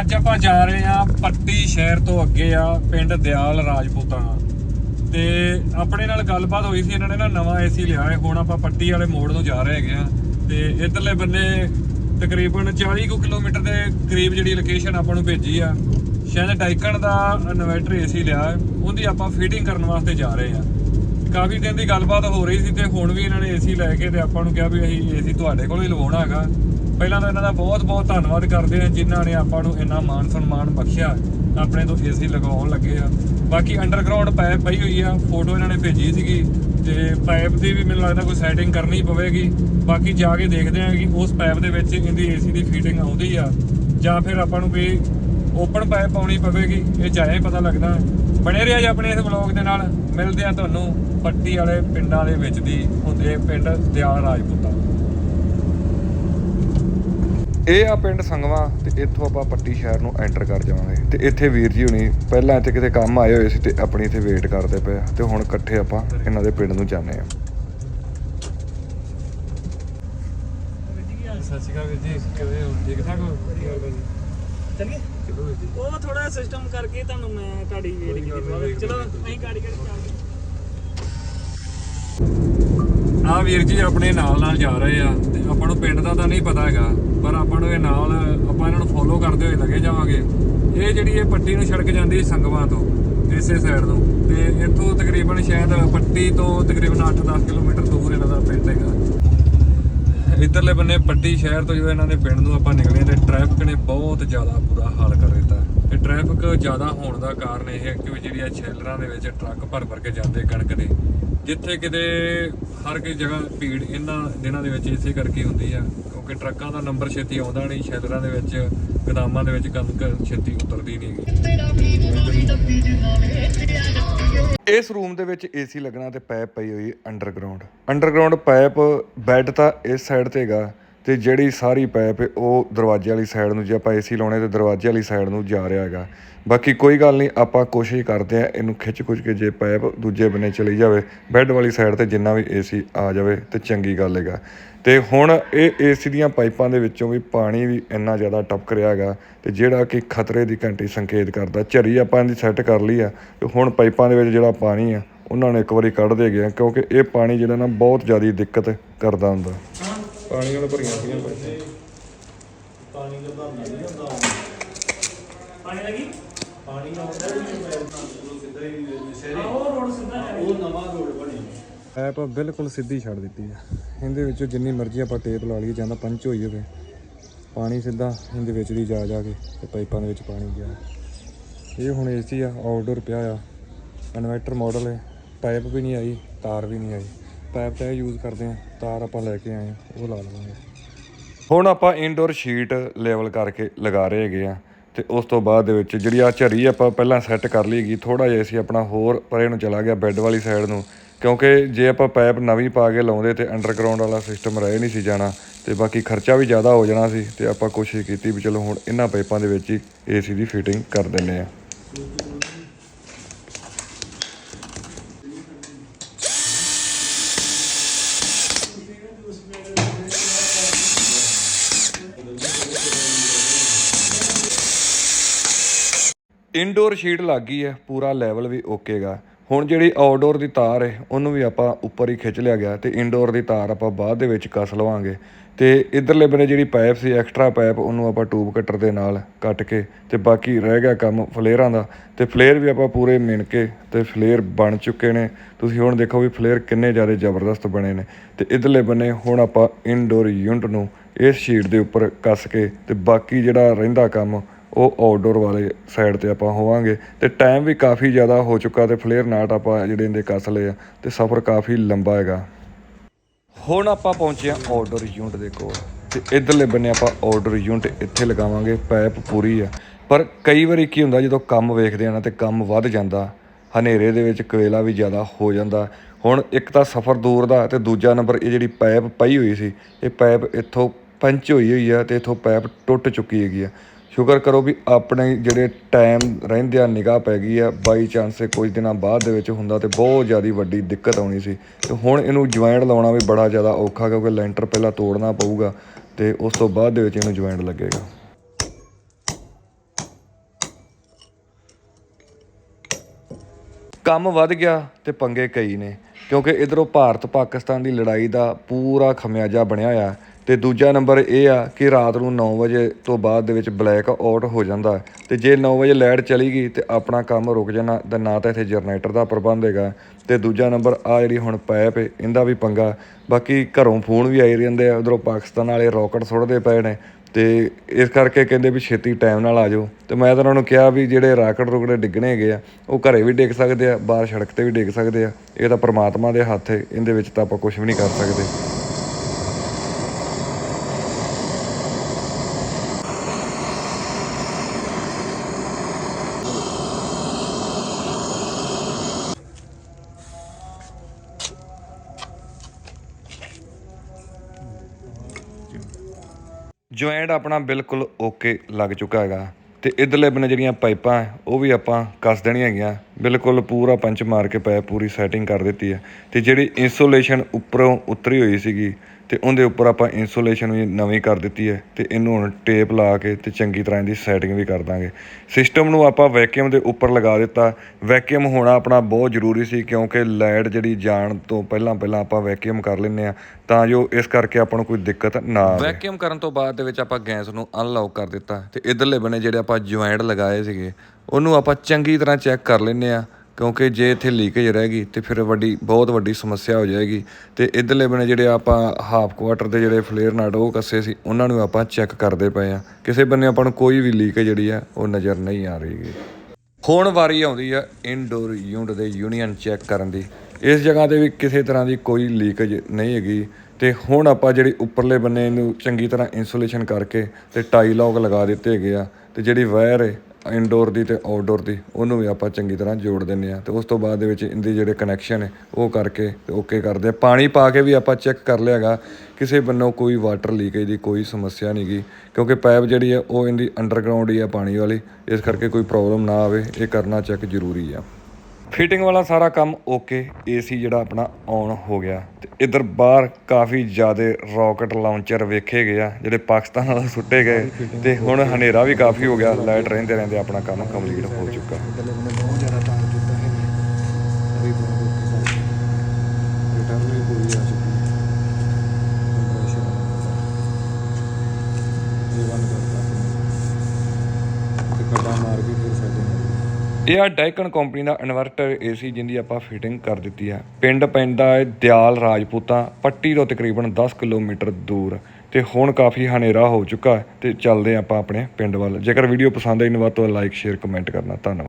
ਅੱਜ ਆਪਾਂ ਜਾ ਰਹੇ ਆ ਪੱਟੀ ਸ਼ਹਿਰ ਤੋਂ ਅੱਗੇ ਆ, ਪਿੰਡ ਦਿਆਲ ਰਾਜਪੂਤਾਣਾ ਤੇ ਆਪਣੇ ਨਾਲ ਗੱਲਬਾਤ ਹੋਈ ਸੀ, ਇਹਨਾਂ ਨੇ ਨਾ ਨਵਾਂ ਏਸੀ ਲਿਆ ਹੈ। ਹੁਣ ਆਪਾਂ ਪੱਟੀ ਵਾਲੇ ਮੋੜ ਨੂੰ ਜਾ ਰਹੇ ਹੈਗੇ ਆ ਤੇ ਇਧਰਲੇ ਬੰਨੇ ਤਕਰੀਬਨ 40 ਕੁ ਕਿਲੋਮੀਟਰ ਦੇ ਕਰੀਬ ਜਿਹੜੀ ਲੋਕੇਸ਼ਨ ਆਪਾਂ ਨੂੰ ਭੇਜੀ ਆ, ਸ਼ਾਇਦ ਡਾਈਕਨ ਦਾ ਇਨਵਰਟਰ ਏਸੀ ਲਿਆ ਉਹਦੀ ਆਪਾਂ ਫਿਟਿੰਗ ਕਰਨ ਵਾਸਤੇ ਜਾ ਰਹੇ ਆ ਕਾਫੀ ਦਿਨ ਦੀ ਗੱਲਬਾਤ ਹੋ ਰਹੀ ਸੀ ਤੇ ਹੁਣ ਵੀ ਇਹਨਾਂ ਨੇ ਏਸੀ ਲੈ ਕੇ ਤੇ ਆਪਾਂ ਨੂੰ ਕਿਹਾ ਵੀ ਅਸੀਂ ਏਸੀ ਤੁਹਾਡੇ ਕੋਲੋਂ ਹੀ ਲਵਾਉਣਾ ਹੈਗਾ। ਪਹਿਲਾਂ ਤਾਂ ਇਹਨਾਂ ਦਾ ਬਹੁਤ ਬਹੁਤ ਧੰਨਵਾਦ ਕਰਦੇ ਹਾਂ ਜਿਨ੍ਹਾਂ ਨੇ ਆਪਾਂ ਨੂੰ ਇੰਨਾ ਮਾਣ ਸਨਮਾਨ ਬਖਸ਼ਿਆ। ਆਪਣੇ ਤੋਂ ਏਸੀ ਲਗਾਉਣ ਲੱਗੇ ਆ। ਬਾਕੀ ਅੰਡਰਗਰਾਉਂਡ ਪਾਈਪ ਪਈ ਹੋਈ ਆ ਫੋਟੋ ਇਹਨਾਂ ਨੇ ਭੇਜੀ ਸੀਗੀ ਤੇ ਪਾਈਪ ਦੀ ਵੀ ਮੈਨੂੰ ਲੱਗਦਾ ਕੋਈ ਸੈਟਿੰਗ ਕਰਨੀ ਪਵੇਗੀ। ਬਾਕੀ ਜਾ ਕੇ ਦੇਖਦੇ ਹਾਂ ਕਿ ਉਸ ਪਾਈਪ ਦੇ ਵਿੱਚ ਇਹਦੀ ਏਸੀ ਦੀ ਫਿਟਿੰਗ ਆਉਂਦੀ ਆ ਜਾਂ ਫਿਰ ਆਪਾਂ ਨੂੰ ਕੋਈ ਓਪਨ ਪਾਈਪ ਪਾਉਣੀ ਪਵੇਗੀ, ਇਹ ਜਾਇਆ ਹੀ ਪਤਾ ਲੱਗਦਾ। ਬਣੇ ਰਿਹਾ ਜੀ ਆਪਣੇ ਇਸ ਵਲੌਗ ਦੇ ਨਾਲ। ਮਿਲਦੇ ਆ ਤੁਹਾਨੂੰ ਪੱਟੀ ਵਾਲੇ ਪਿੰਡਾਂ ਦੇ ਵਿੱਚ ਦੀ, ਹੁੰਦੇ ਪਿੰਡ ਦਿਆਲ ਰਾਜਪੂਤਾ। ਇਹ ਆ ਪਿੰਡ ਸੰਗਵਾ ਤੇ ਇੱਥੋਂ ਆਪਾਂ ਪੱਟੀ ਸ਼ਹਿਰ ਨੂੰ ਐਂਟਰ ਕਰ ਜਾਵਾਂਗੇ। ਤੇ ਇੱਥੇ ਵੀਰ ਜੀ ਹੁਣੀ ਪਹਿਲਾਂ ਇੱਥੇ ਕਿਤੇ ਕੰਮ ਆਏ ਹੋਏ ਸੀ ਤੇ ਆਪਣੀ ਇੱਥੇ ਵੇਟ ਕਰਦੇ ਪਏ ਆ। ਤੇ ਹੁਣ ਇਕੱਠੇ ਆਪਾਂ ਇਹਨਾਂ ਦੇ ਪਿੰਡ ਨੂੰ ਜਾਂਦੇ ਆ। ਸਤਿ ਸ਼੍ਰੀ ਅਕਾਲ ਵੀਰ ਜੀ। ਕਿਵੇਂ ਹੋ? ਠੀਕ ਠਾਕ ਹੋ? ਚਲਿਏ? ਉਹ ਥੋੜਾ ਸਿਸਟਮ ਕਰਕੇ ਤੁਹਾਨੂੰ ਮੈਂ ਤੁਹਾਡੀ ਵੇਟ ਕੀਤੀ ਚਲੋ ਅਸੀਂ ਗਾੜੀ ਗਾੜੀ ਚੱਲਦੇ ਆ ਵੀਰ ਜੀ ਆਪਣੇ ਨਾਲ ਨਾਲ ਜਾ ਰਹੇ ਆ ਤੇ ਆਪਾਂ ਨੂੰ ਪਿੰਡ ਦਾ ਤਾਂ ਨਹੀਂ ਪਤਾ ਹੈਗਾ, ਪਰ ਆਪਾਂ ਨੂੰ ਇਹ ਨਾਲ ਆਪਾਂ ਇਹਨਾਂ ਨੂੰ ਫੋਲੋ ਕਰਦੇ ਹੋਏ ਲੱਗੇ ਜਾਵਾਂਗੇ। ਇਹ ਜਿਹੜੀ ਇਹ ਪੱਟੀ ਨੂੰ ਸੜਕ ਜਾਂਦੀ ਹੈ ਸੰਗਵਾਂ ਤੋਂ, ਇਸੇ ਸਾਈਡ ਤੋਂ, ਤੇ ਇੱਥੋਂ ਤਕਰੀਬਨ ਸ਼ਾਇਦ ਪੱਟੀ ਤੋਂ ਤਕਰੀਬਨ 8-10 ਕਿਲੋਮੀਟਰ ਦੂਰ ਇਹਨਾਂ ਦਾ ਪਿੰਡ ਹੈਗਾ। ਇੱਧਰਲੇ ਬੰਨੇ ਪੱਟੀ ਸ਼ਹਿਰ ਤੋਂ ਜੋ ਇਹਨਾਂ ਦੇ ਪਿੰਡ ਨੂੰ ਆਪਾਂ ਨਿਕਲੇ ਤੇ ਟ੍ਰੈਫਿਕ ਨੇ ਬਹੁਤ ਜ਼ਿਆਦਾ ਬੁਰਾ ਹਾਲ ਕਰ ਦਿੱਤਾ। ਤੇ ਟ੍ਰੈਫਿਕ ਜ਼ਿਆਦਾ ਹੋਣ ਦਾ ਕਾਰਨ ਇਹ ਹੈ ਕਿ ਜਿਹੜੀ ਆ ਛੇਲਰਾਂ ਦੇ ਵਿੱਚ ਟਰੱਕ ਭਰ ਭਰ ਕੇ ਜਾਂਦੇ ਕਣਕ ਦੇ। ਜਿੱਥੇ ਕਿਤੇ ਹਰ ਕੋਈ ਜਗ੍ਹਾ ਭੀੜ ਇਹਨਾਂ ਦਿਨਾਂ ਦੇ ਵਿੱਚ ਇਸੇ ਕਰਕੇ ਹੁੰਦੀ ਆ, ਕਿਉਂਕਿ ਟਰੱਕਾਂ ਦਾ ਨੰਬਰ ਛੇਤੀ ਆਉਂਦਾ ਨਹੀਂ ਛੇਲਰਾਂ ਦੇ ਵਿੱਚ, ਗਦਾਮਾਂ ਦੇ ਵਿੱਚ ਕਣਕ ਛੇਤੀ ਉਤਰਦੀ ਨਹੀਂ ਇਸ ਰੂਮ ਦੇ ਵਿੱਚ ਏਸੀ ਲੱਗਣਾ ਤੇ ਪਾਈਪ ਪਈ ਹੋਈ ਅੰਡਰਗਰਾਉਂਡ। ਅੰਡਰਗਰਾਉਂਡ ਪਾਈਪ, ਬੈੱਡ ਤਾਂ ਇਸ ਸਾਈਡ ਤੇ ਹੈਗਾ। ਅਤੇ ਜਿਹੜੀ ਸਾਰੀ ਪਾਈਪ ਹੈ, ਉਹ ਦਰਵਾਜ਼ੇ ਵਾਲੀ ਸਾਈਡ ਨੂੰ ਜੇ ਆਪਾਂ ਏ ਸੀ ਲਾਉਣੇ ਤਾਂ ਦਰਵਾਜ਼ੇ ਵਾਲੀ ਸਾਈਡ ਨੂੰ ਜਾ ਰਿਹਾ ਹੈਗਾ। ਬਾਕੀ ਕੋਈ ਗੱਲ ਨਹੀਂ, ਆਪਾਂ ਕੋਸ਼ਿਸ਼ ਕਰਦੇ ਹਾਂ ਇਹਨੂੰ ਖਿੱਚ ਖੁੱਚ ਕੇ ਜੇ ਪਾਈਪ ਦੂਜੇ ਬੰਨੇ ਚਲੀ ਜਾਵੇ, ਬੈੱਡ ਵਾਲੀ ਸਾਈਡ ਤੇ ਜਿੰਨਾ ਵੀ ਏ ਸੀ ਆ ਜਾਵੇ ਤੇ ਚੰਗੀ ਗੱਲ ਹੈਗਾ। ਤੇ ਹੁਣ ਇਹ ਏ ਸੀ ਦੀਆਂ ਪਾਈਪਾਂ ਦੇ ਵਿੱਚੋਂ ਵੀ ਪਾਣੀ ਵੀ ਇੰਨਾ ਜ਼ਿਆਦਾ ਟਪਕ ਰਿਹਾ ਹੈਗਾ ਤੇ ਜਿਹੜਾ ਕਿ ਖਤਰੇ ਦੀ ਘੰਟੀ ਸੰਕੇਤ ਕਰਦਾ। ਝਰੀ ਆਪਾਂ ਇਹਦੀ ਸੈੱਟ ਕਰ ਲਈ ਆ ਤੇ ਹੁਣ ਪਾਈਪਾਂ ਦੇ ਵਿੱਚ ਜਿਹੜਾ ਪਾਣੀ ਆ, ਉਹਨਾਂ ਨੇ ਇੱਕ ਵਾਰੀ ਕੱਢ ਦੇ ਗਿਆ ਕਿਉਂਕਿ ਇਹ ਪਾਣੀ ਜਿਹੜਾ ਨਾ ਬਹੁਤ ਜ਼ਿਆਦਾ ਦਿੱਕਤ ਕਰਦਾ ਹੁੰਦਾ। ਪਾਣੀ ਨਾਲ ਭਰੀਆਂ ਪਈਆਂ ਪਾਈਪਾਂ ਪਾਣੀ ਲੱਗੀ ਪਾਣੀ ਆਉਂਦਾ ਉਹ ਰੋਡ ਸਿੱਧਾ ਹੈ ਐਪ ਬਿਲਕੁਲ ਸਿੱਧੀ ਛੱਡ ਦਿੱਤੀ ਆ। ਇਹਦੇ ਵਿੱਚੋਂ ਜਿੰਨੀ ਮਰਜ਼ੀ ਆਪਾਂ ਟੇਪ ਲਾ ਲਈਏ ਜਾਂਦਾ ਪੰਚ ਹੋਈ ਹੋਵੇ। ਪਾਣੀ ਸਿੱਧਾ ਇਹਦੇ ਵਿੱਚ ਦੀ ਜਾ ਜਾ ਕੇ ਤੇ ਪਾਈਪਾਂ ਦੇ ਵਿੱਚ ਪਾਣੀ ਗਿਆ। ਇਹ ਹੁਣ ਏਸੀ ਆ ਆਊਟਡੋਰ ਪਿਆ ਆ। ਇਨਵਰਟਰ ਮਾਡਲ ਹੈ ਪਾਈਪ ਵੀ ਨਹੀਂ ਆਈ ਤਾਰ ਵੀ ਨਹੀਂ ਆਈ। ਪਾਈਪ ਤਾਂ ਇਹ ਯੂਜ਼ ਕਰਦੇ ਆ ਤਾਰ ਆਪਾਂ ਲੈ ਕੇ ਆਏ ਆ ਉਹ ਲਾ ਲਵਾਂਗੇ। ਹੁਣ ਆਪਾਂ ਇਨਡੋਰ ਸ਼ੀਟ ਲੈਵਲ ਕਰਕੇ ਲਗਾ ਰਹੇ ਹੈਗੇ ਆ ਤੇ ਉਸ ਤੋਂ ਬਾਅਦ ਦੇ ਵਿੱਚ ਜਿਹੜੀ ਆ ਝਰੀ ਆਪਾਂ ਪਹਿਲਾਂ ਸੈੱਟ ਕਰ ਲਈ ਗਈ ਥੋੜਾ ਜਿਹਾ ਅਸੀਂ ਆਪਣਾ ਹੋਰ ਪਰੇ ਨੂੰ ਚਲਾ ਗਿਆ ਬੈੱਡ ਵਾਲੀ ਸਾਈਡ ਨੂੰ, ਕਿਉਂਕਿ ਜੇ ਆਪਾਂ ਪਾਈਪ ਨਵੀਂ ਪਾ ਕੇ ਲਾਉਂਦੇ ਤੇ ਅੰਡਰਗਰਾਉਂਡ ਵਾਲਾ ਸਿਸਟਮ ਰਹਿ ਨਹੀਂ ਸੀ ਜਾਣਾ ਤੇ ਬਾਕੀ ਖਰਚਾ ਵੀ ਜ਼ਿਆਦਾ ਹੋ ਜਾਣਾ ਸੀ ਤੇ ਆਪਾਂ ਕੋਸ਼ਿਸ਼ ਕੀਤੀ ਵੀ ਚਲੋ ਹੁਣ ਇਹਨਾਂ ਪਾਈਪਾਂ ਦੇ ਵਿੱਚ ਹੀ ਏਸੀ ਦੀ ਫਿਟਿੰਗ ਕਰ ਦਿੰਨੇ ਆ ਇਨਡੋਰ ਸ਼ੀਟ ਲੱਗ ਗਈ ਹੈ, ਪੂਰਾ ਲੈਵਲ ਵੀ ਓਕੇਗਾ ਹੁਣ ਜਿਹੜੀ ਆਊਟਡੋਰ ਦੀ ਤਾਰ ਹੈ, ਉਹਨੂੰ ਵੀ ਆਪਾਂ ਉੱਪਰ ਹੀ ਖਿੱਚ ਲਿਆ ਗਿਆ ਤੇ ਇਨਡੋਰ ਦੀ ਤਾਰ ਆਪਾਂ ਬਾਅਦ ਦੇ ਵਿੱਚ ਕੱਸ ਲਵਾਂਗੇ। ਤੇ ਇਧਰਲੇ ਬੰਨੇ ਜਿਹੜੀ ਪਾਈਪ ਸੀ ਐਕਸਟਰਾ ਪਾਈਪ ਉਹਨੂੰ ਆਪਾਂ ਟੂਬ ਕਟਰ ਦੇ ਨਾਲ ਕੱਟ ਕੇ ਤੇ ਬਾਕੀ ਰਹਿ ਗਿਆ ਕੰਮ ਫਲੇਅਰਾਂ ਦਾ। ਤੇ ਫਲੇਅਰ ਵੀ ਆਪਾਂ ਪੂਰੇ ਮਿਣ ਕੇ ਤੇ ਫਲੇਅਰ ਬਣ ਚੁੱਕੇ ਨੇ। ਤੁਸੀਂ ਹੁਣ ਦੇਖੋ ਵੀ ਫਲੇਅਰ ਕਿੰਨੇ ਜ਼ਿਆਦਾ ਜ਼ਬਰਦਸਤ ਬਣੇ ਨੇ। ਤੇ ਇਧਰਲੇ ਬੰਨੇ ਹੁਣ ਆਪਾਂ ਇਨਡੋਰ ਯੂਨਿਟ ਨੂੰ ਇਸ ਸ਼ੀਟ ਦੇ ਉੱਪਰ ਕੱਸ ਕੇ ਤੇ ਬਾਕੀ ਜਿਹੜਾ ਰਹਿੰਦਾ ਕੰਮ ਉਹ ਆਊਟਡੋਰ ਵਾਲੇ ਸਾਈਡ ਤੇ ਆਪਾਂ ਹੋਵਾਂਗੇ ਤੇ ਟਾਈਮ ਵੀ ਕਾਫੀ ਜ਼ਿਆਦਾ ਹੋ ਚੁੱਕਾ ਤੇ ਫਲੇਅਰ ਨਾਟ ਆਪਾਂ ਜਿਹੜੇ ਇਹਦੇ ਕੱਸ ਲਏ ਆ ਤੇ ਸਫ਼ਰ ਕਾਫੀ ਲੰਬਾ ਹੈਗਾ। ਹੁਣ ਆਪਾਂ ਪਹੁੰਚੇ ਆ ਆਊਟਡੋਰ ਯੂਨਿਟ ਦੇ ਕੋਲ ਤੇ ਇਧਰਲੇ ਬੰਨੇ ਆਪਾਂ ਆਊਟਡੋਰ ਯੂਨਿਟ ਇੱਥੇ ਲਗਾਵਾਂਗੇ ਪੈਪ ਪੂਰੀ ਆ। ਪਰ ਕਈ ਵਾਰੀ ਕੀ ਹੁੰਦਾ ਜਦੋਂ ਕੰਮ ਵੇਖਦੇ ਆ ਨਾ ਤੇ ਕੰਮ ਵੱਧ ਜਾਂਦਾ, ਹਨੇਰੇ ਦੇ ਵਿੱਚ ਕਵੇਲਾ ਵੀ ਜ਼ਿਆਦਾ ਹੋ ਜਾਂਦਾ। ਹੁਣ ਇੱਕ ਤਾਂ ਸਫ਼ਰ ਦੂਰ ਦਾ ਤੇ ਦੂਜਾ ਨੰਬਰ ਇਹ ਜਿਹੜੀ ਪੈਪ ਪਈ ਹੋਈ ਸੀ, ਇਹ ਪੈਪ ਇੱਥੋਂ ਪੰਚ ਹੋਈ ਹੋਈ ਆ ਤੇ ਇੱਥੋਂ ਪੈਪ ਟੁੱਟ ਚੁੱਕੀ ਹੈਗੀ ਆ। ਸ਼ੁਕਰ ਕਰੋ ਵੀ ਆਪਣੇ ਜਿਹੜੇ ਟਾਈਮ ਰਹਿੰਦਿਆਂ ਨਿਗਾਹ ਪੈ ਗਈ ਆ ਬਾਈ ਚਾਂਸ ਤੇ ਕੁਝ ਦਿਨਾਂ ਬਾਅਦ ਦੇ ਵਿੱਚ ਹੁੰਦਾ ਤੇ ਬਹੁਤ ਜ਼ਿਆਦੀ ਵੱਡੀ ਦਿੱਕਤ ਆਉਣੀ ਸੀ। ਤੇ ਹੁਣ ਇਹਨੂੰ ਜੁਆਇੰਟ ਲਾਉਣਾ ਵੀ ਬੜਾ ਜ਼ਿਆਦਾ ਔਖਾ ਕਿਉਂਕਿ ਲੈਂਟਰ ਪਹਿਲਾਂ ਤੋੜਨਾ ਪਊਗਾ ਤੇ ਉਸ ਤੋਂ ਬਾਅਦ ਦੇ ਵਿੱਚ ਇਹਨੂੰ ਜੁਆਇੰਟ ਲੱਗੇਗਾ। ਕੰਮ ਵੱਧ ਗਿਆ ਤੇ ਪੰਗੇ ਕਈ ਨੇ ਕਿਉਂਕਿ ਇਧਰੋਂ ਭਾਰਤ ਪਾਕਿਸਤਾਨ ਦੀ ਲੜਾਈ ਦਾ ਪੂਰਾ ਖਮਿਆਜਾ ਬਣਿਆ ਹੋਇਆ। ਤੇ ਦੂਜਾ ਨੰਬਰ ਇਹ ਆ ਕਿ ਰਾਤ ਨੂੰ 9 ਵਜੇ ਤੋਂ ਬਾਅਦ ਦੇ ਵਿੱਚ ਬਲੈਕ ਆਊਟ ਹੋ ਜਾਂਦਾ ਹੈ। ਤੇ ਜੇ 9 ਵਜੇ ਲਾਈਟ ਚਲੀ ਗਈ ਤੇ ਆਪਣਾ ਕੰਮ ਰੁਕ ਜਾਣਾ, ਤੇ ਨਾ ਤਾਂ ਇੱਥੇ ਜਨਰੇਟਰ ਦਾ ਪ੍ਰਬੰਧ ਹੈਗਾ। ਤੇ ਦੂਜਾ ਨੰਬਰ ਆ ਜਿਹੜੀ ਹੁਣ ਪਾਈਪ ਹੈ, ਇਹਦਾ ਵੀ ਪੰਗਾ। ਬਾਕੀ ਘਰੋਂ ਫੋਨ ਵੀ ਆਈ ਰਹਿੰਦੇ ਆ, ਉਧਰੋਂ ਪਾਕਿਸਤਾਨ ਵਾਲੇ ਰਾਕਟ ਸੁੱਟਦੇ ਪਏ ਨੇ। ਤੇ ਇਸ ਕਰਕੇ ਕਹਿੰਦੇ ਵੀ ਛੇਤੀ ਟਾਈਮ ਨਾਲ ਆ ਜਾਓ। ਤੇ ਮੈਂ ਤਾਂ ਉਹਨਾਂ ਨੂੰ ਕਿਹਾ ਵੀ ਜਿਹੜੇ ਰਾਕਟ ਰੁਕੜੇ ਡਿੱਗਣੇ ਹੈਗੇ ਆ, ਉਹ ਘਰੇ ਵੀ ਡਿੱਗ ਸਕਦੇ ਆ, ਬਾਹਰ ਸੜਕ ਤੇ ਵੀ ਡਿੱਗ ਸਕਦੇ ਆ। ਇਹ ਤਾਂ ਪ੍ਰਮਾਤਮਾ ਦੇ ਹੱਥ ਹੈ, ਇਹਦੇ ਵਿੱਚ ਤਾਂ ਆਪਾਂ ਕੁਝ ਵੀ ਨਹੀਂ ਕਰ ਸਕਦੇ। ਜੁਆਇੰਟ ਆਪਣਾ ਬਿਲਕੁਲ ਓਕੇ ਲੱਗ ਚੁੱਕਾ ਹੈਗਾ ਤੇ ਇਧਰਲੇ ਬੰਨੇ ਜਿਹੜੀਆਂ ਪਾਈਪਾਂ ਉਹ ਵੀ ਆਪਾਂ ਕੱਸ ਦੇਣੀਆਂ ਹੈਗੀਆਂ। ਬਿਲਕੁਲ ਪੂਰਾ ਪੰਚ ਮਾਰ ਕੇ ਪਾਇਪ ਪੂਰੀ ਸੈਟਿੰਗ ਕਰ ਦਿੱਤੀ ਹੈ। ਤੇ ਜਿਹੜੀ ਇਨਸੂਲੇਸ਼ਨ ਉੱਪਰੋਂ ਉਤਰੀ ਹੋਈ ਸੀਗੀ ਤੇ ਉਹਦੇ ਉੱਪਰ ਆਪਾਂ ਇਨਸੂਲੇਸ਼ਨ ਵੀ ਨਵੀਂ ਕਰ ਦਿੱਤੀ ਹੈ ਤੇ ਇਹਨੂੰ ਹੁਣ ਟੇਪ ਲਾ ਕੇ ਤੇ ਚੰਗੀ ਤਰ੍ਹਾਂ ਇਹਦੀ ਸੈਟਿੰਗ ਵੀ ਕਰ ਦਾਂਗੇ। ਸਿਸਟਮ ਨੂੰ ਆਪਾਂ ਵੈਕਿਊਮ ਦੇ ਉੱਪਰ ਲਗਾ ਦਿੱਤਾ। ਵੈਕਿਊਮ ਹੋਣਾ ਆਪਣਾ ਬਹੁਤ ਜ਼ਰੂਰੀ ਸੀ ਕਿਉਂਕਿ ਲਾਈਟ ਜਿਹੜੀ ਜਾਣ ਤੋਂ ਪਹਿਲਾਂ ਪਹਿਲਾਂ ਆਪਾਂ ਵੈਕਿਊਮ ਕਰ ਲੈਂਦੇ ਆ ਤਾਂ ਜੋ ਇਸ ਕਰਕੇ ਆਪਾਂ ਨੂੰ ਕੋਈ ਦਿੱਕਤ ਨਾ ਆਵੇ। ਵੈਕਿਊਮ ਕਰਨ ਤੋਂ ਬਾਅਦ ਦੇ ਵਿੱਚ ਆਪਾਂ ਗੈਸ ਨੂੰ ਅਨਲੌਕ ਕਰ ਦਿੱਤਾ ਤੇ ਇਧਰਲੇ ਬਣੇ ਜਿਹੜੇ ਆਪਾਂ ਜੁਆਇੰਟ ਲਗਾਏ ਸੀਗੇ, ਉਹਨੂੰ ਆਪਾਂ ਚੰਗੀ ਤਰ੍ਹਾਂ ਚੈੱਕ ਕਰ ਲੈਂਦੇ ਆ ਕਿਉਂਕਿ ਜੇ ਇੱਥੇ ਲੀਕੇਜ ਰਹਿ ਗਈ ਤੇ ਫਿਰ ਵੱਡੀ, ਬਹੁਤ ਵੱਡੀ ਸਮੱਸਿਆ ਹੋ ਜਾਏਗੀ ਤੇ ਇਧਰਲੇ ਬਨੇ ਜਿਹੜੇ ਆਪਾਂ ਹਾਫ ਕੁਆਟਰ ਦੇ ਜਿਹੜੇ ਫਲੇਅਰ ਨਾਟ ਉਹ ਕੱਸੇ ਸੀ, ਉਹਨਾਂ ਨੂੰ ਆਪਾਂ ਚੈੱਕ ਕਰਦੇ ਪਏ ਆ। ਕਿਸੇ ਬੰਨੇ ਆਪਾਂ ਨੂੰ ਕੋਈ ਵੀ ਲੀਕੇਜ ਜਿਹੜੀ ਆ, ਉਹ ਨਜ਼ਰ ਨਹੀਂ ਆ ਰਹੀਗੀ ਹੁਣ ਵਾਰੀ ਆਉਂਦੀ ਆ ਇਨਡੋਰ ਯੂਨਿਟ ਦੇ ਯੂਨੀਅਨ ਚੈੱਕ ਕਰਨ ਦੀ। ਇਸ ਜਗ੍ਹਾ ਤੇ ਵੀ ਕਿਸੇ ਤਰ੍ਹਾਂ ਦੀ ਕੋਈ ਲੀਕੇਜ ਨਹੀਂ ਹੈਗੀ ਤੇ ਹੁਣ ਆਪਾਂ ਜਿਹੜੀ ਉੱਪਰਲੇ ਬੰਨੇ ਨੂੰ ਚੰਗੀ ਤਰ੍ਹਾਂ ਇਨਸੂਲੇਸ਼ਨ ਕਰਕੇ ਤੇ ਟਾਈ ਲੌਕ ਲਗਾ ਦਿੱਤੇ ਹੈਗੇ ਆ ਤੇ ਜਿਹੜੀ ਵਾਇਰ ਹੈ ਇਨਡੋਰ ਦੀ ਤੇ ਆਊਟਡੋਰ ਦੀ, ਉਹਨੂੰ ਵੀ ਆਪਾਂ ਚੰਗੀ ਤਰ੍ਹਾਂ ਜੋੜ ਦਿੰਨੇ ਆ ਤੇ ਉਸ ਤੋਂ ਬਾਅਦ ਦੇ ਵਿੱਚ ਇਹਦੇ ਜਿਹੜੇ ਕਨੈਕਸ਼ਨ ਹੈ ਉਹ ਕਰਕੇ ਤੇ ਓਕੇ ਕਰਦੇ ਆ ਪਾਣੀ ਪਾ ਕੇ ਵੀ ਆਪਾਂ ਚੈੱਕ ਕਰ ਲਿਆਗਾ ਕਿਸੇ ਬੰਨੋਂ ਕੋਈ ਵਾਟਰ ਲੀਕੇਜ ਦੀ ਕੋਈ ਸਮੱਸਿਆ ਨਹੀਂ ਗੀ, ਕਿਉਂਕਿ ਪਾਈਪ ਜਿਹੜੀ ਹੈ ਉਹ ਇਹਦੀ ਅੰਡਰਗਰਾਉਂਡ ਹੀ ਆ ਪਾਣੀ ਵਾਲੀ, ਇਸ ਕਰਕੇ ਕੋਈ ਪ੍ਰੋਬਲਮ ਨਾ ਆਵੇ, ਇਹ ਕਰਨਾ ਚੈੱਕ ਜ਼ਰੂਰੀ ਆ। ਫਿਟਿੰਗ ਵਾਲਾ ਸਾਰਾ ਕੰਮ ਓਕੇ ਏਸੀ ਜਿਹੜਾ ਆਪਣਾ ਔਨ ਹੋ ਗਿਆ। ਤੇ ਇਧਰ ਬਾਹਰ ਕਾਫੀ ਜ਼ਿਆਦੇ ਰਾਕਟ ਲਾਂਚਰ ਵੇਖੇ ਗਏ ਆ ਜਿਹੜੇ ਪਾਕਿਸਤਾਨ ਵਾਲਾ ਸੁੱਟੇ ਗਏ। ਤੇ ਹੁਣ ਹਨੇਰਾ ਵੀ ਕਾਫੀ ਹੋ ਗਿਆ ਲਾਈਟ ਰਹਿੰਦੇ ਰਹਿੰਦੇ ਆਪਣਾ ਕੰਮ ਕੰਪਲੀਟ ਹੋ ਚੁੱਕਾ। ਰਿਟਰਨ ਵੀ ਪੂਰੀ ਆ ਹੈ ਕੰਪਰੈਸ਼ਰ ਇਹ ਬੰਦ ਕਰਤਾ ਤੇ ਕੱਡਾ ਮਾਰ ਕੇ ਫਿਰ ਸੈਟਿੰਗ ਇਹ ਆ ਡਾਈਕਨ ਕੰਪਨੀ ਦਾ ਇਨਵਰਟਰ ਏਸੀ ਜਿੰਦੀ ਆਪਾਂ ਫਿਟਿੰਗ ਕਰ ਦਿੱਤੀ ਆ ਪਿੰਡ ਪੈਂਦਾ ਹੈ ਦਿਆਲ ਰਾਜਪੂਤਾਂ, ਪੱਟੀ ਤੋਂ ਤਕਰੀਬਨ 10 ਕਿਲੋਮੀਟਰ ਦੂਰ। ਤੇ ਹੁਣ ਕਾਫੀ ਹਨੇਰਾ ਹੋ ਚੁੱਕਾ ਹੈ ਤੇ ਚੱਲਦੇ ਆਪਾਂ ਆਪਣੇ ਪਿੰਡ ਵੱਲ। ਜੇਕਰ ਵੀਡੀਓ ਪਸੰਦ ਆਈ ਨੂੰ ਵੱਧ ਤੋਂ ਲਾਈਕ ਸ਼ੇਅਰ ਕਮੈਂਟ ਕਰਨਾ। ਧੰਨਵਾਦ।